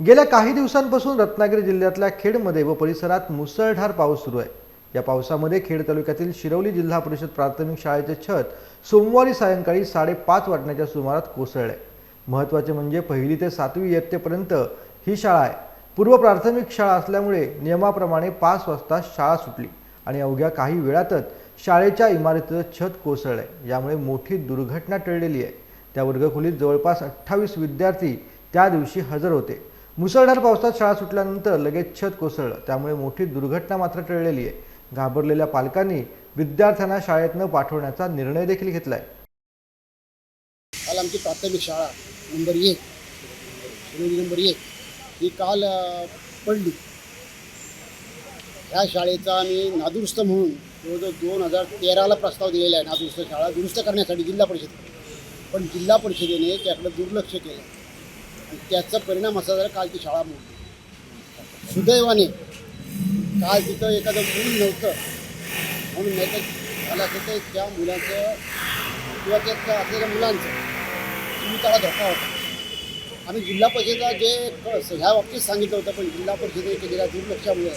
गेल्या काही दिवसांपासून रत्नागिरी जिल्ह्यातल्या खेडमध्ये व परिसरात मुसळधार पाऊस सुरू आहे. या पावसामध्ये खेड तालुक्यातील शिरवली जिल्हा परिषद प्राथमिक शाळेचे छत सोमवारी सायंकाळी साडेपाच वाजण्याच्या सुमारात कोसळले. महत्त्वाचे म्हणजे पहिली ते सातवी इयत्तेपर्यंत ही शाळा आहे. पूर्व प्राथमिक शाळा असल्यामुळे नियमाप्रमाणे पाच वाजता शाळा सुटली आणि अवघ्या काही वेळातच शाळेच्या इमारतीचं छत कोसळलंय यामुळे मोठी दुर्घटना टळलेली आहे. त्या वर्गखोलीत जवळपास अठ्ठावीस विद्यार्थी त्या दिवशी हजर होते. मुसळधार पावसात शाळा सुटल्यानंतर लगेच छत कोसळलं. त्यामुळे मोठी दुर्घटना मात्र टळलेली आहे. घाबरलेल्या पालकांनी विद्यार्थ्यांना शाळेत न पाठवण्याचा निर्णय देखील घेतलाय. काल आमची प्राथमिक शाळा नंबर एक नंबर एक ही काल पडली. ह्या शाळेचा आम्ही नादुरुस्त म्हणून जवळजवळ दोन हजार तेराला प्रस्ताव दिलेला आहे नादुरुस्त शाळा दुरुस्त करण्यासाठी जिल्हा परिषद पण जिल्हा परिषदेने त्याकडे दुर्लक्ष केलं. त्याचा परिणाम असा झाला काल ती शाळा मोडली. सुदैवाने काल तिथं एखादं मूल नव्हतं. म्हणून नाही तर झालं असं तर त्या मुलाचं किंवा त्या असलेल्या मुलांचं जीविताला धोका होता. आम्ही जिल्हा परिषदेला जे ह्या बाबतीत सांगितलं होतं पण जिल्हा परिषदेने केलेल्या दुर्लक्षामुळे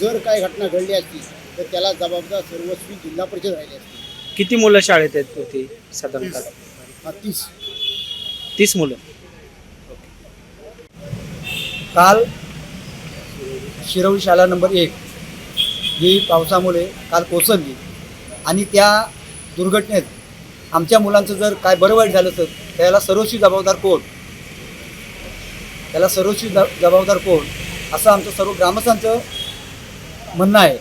जर काही घटना घडली असती तर त्याला जबाबदार सर्वस्वी जिल्हा परिषद राहिली असती. किती मुलं शाळेत आहेत होती साधारणतः? तीस. तीस मुलं. काल शिरवली शाळा नंबर एक ही पावसामुळे काल कोसळली. आणि त्या दुर्घटनेत आमच्या मुलांचं जर काय बरं वाईट झालं तर त्याला सर्वस्वी जबाबदार कोण? त्याला सर्वस्वी ज- जबाबदार कोण? असं आमचं सर्व ग्रामस्थांचं म्हणणं आहे.